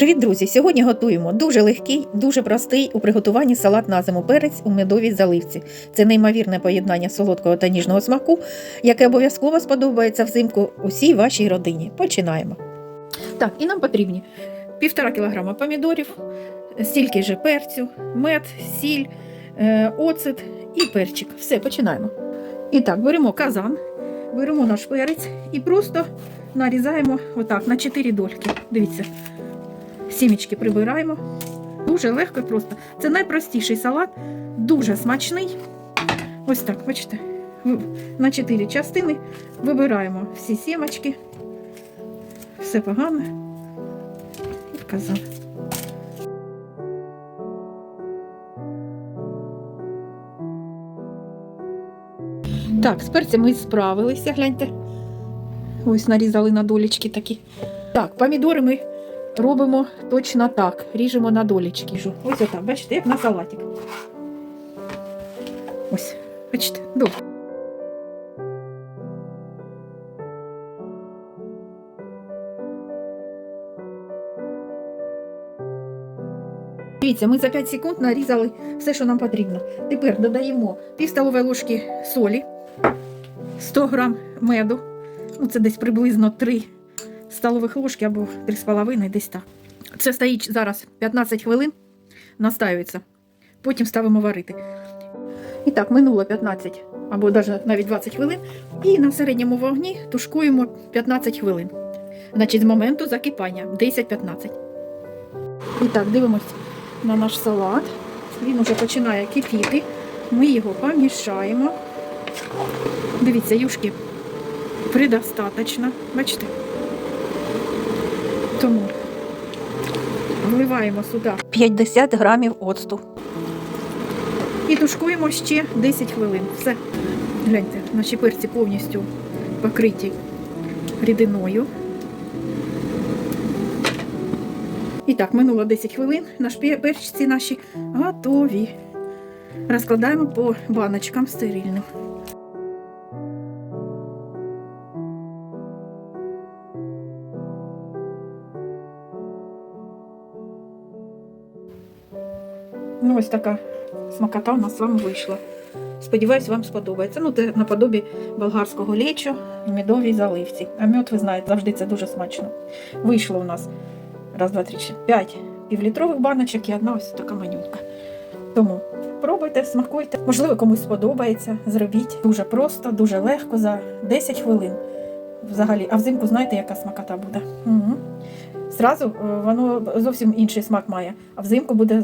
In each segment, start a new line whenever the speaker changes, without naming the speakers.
Привіт, друзі! Сьогодні готуємо дуже легкий, дуже простий у приготуванні салат на зиму перець у медовій заливці. Це неймовірне поєднання солодкого та ніжного смаку, яке обов'язково сподобається взимку усій вашій родині. Починаємо. Так, і нам потрібні півтора кілограма помідорів, стільки же перцю, мед, сіль, е, оцет і перчик. Все, починаємо. І так, беремо казан, беремо наш перець і просто нарізаємо отак на 4 дольки. Дивіться. Сімічки прибираємо. Дуже легко і просто. Це найпростіший салат, дуже смачний. Ось так, бачите, на 4 частини вибираємо всі сімочки. Все погане. І в казан. Так, з перцем ми справилися, гляньте. Ось нарізали на долічки такі. Так, помідори ми робимо точно так. Ріжемо на долічки. Ось отак, бачите, як на салатик. Ось, бачите, добре. Дивіться, ми за 5 секунд нарізали все, що нам потрібно. Тепер додаємо пів столової ложки солі, 100 грам меду. Ну, це десь приблизно 3 столових ложки або 3,5, десь так. Це стоїть зараз 15 хвилин, настаюється. Потім ставимо варити. І так, минуло 15 або навіть навіть 20 хвилин. І на середньому вогні тушкуємо 15 хвилин. Значить, з моменту закипання 10-15. І так, дивимось на наш салат. Він уже починає кипіти. Ми його помішаємо. Дивіться, юшки предостаточно. Бачите? Тому вливаємо сюди 50 грамів оцту. І тушкуємо ще 10 хвилин. Все. Гляньте, наші перці повністю покриті рідиною. І так, минуло 10 хвилин. Наш пе- перчиці наші готові. Розкладаємо по баночкам стерильним. Ну, ось така смакота у нас з вами вийшла. Сподіваюсь, вам сподобається. Ну, це наподобі болгарського лечо в медовій заливці. А мед, ви знаєте, завжди це дуже смачно. Вийшло у нас раз, два, три, п'ять півлітрових баночок і одна ось така манюнька. Тому пробуйте, смакуйте. Можливо, комусь сподобається. Зробіть дуже просто, дуже легко за 10 хвилин. Взагалі, а взимку знаєте, яка смакота буде? Угу. Зразу е, воно зовсім інший смак має, а взимку буде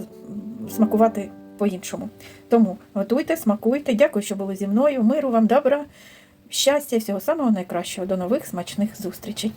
смакувати по-іншому. Тому готуйте, смакуйте. Дякую, що були зі мною. Миру вам, добра, щастя, всього самого найкращого. До нових смачних зустрічей.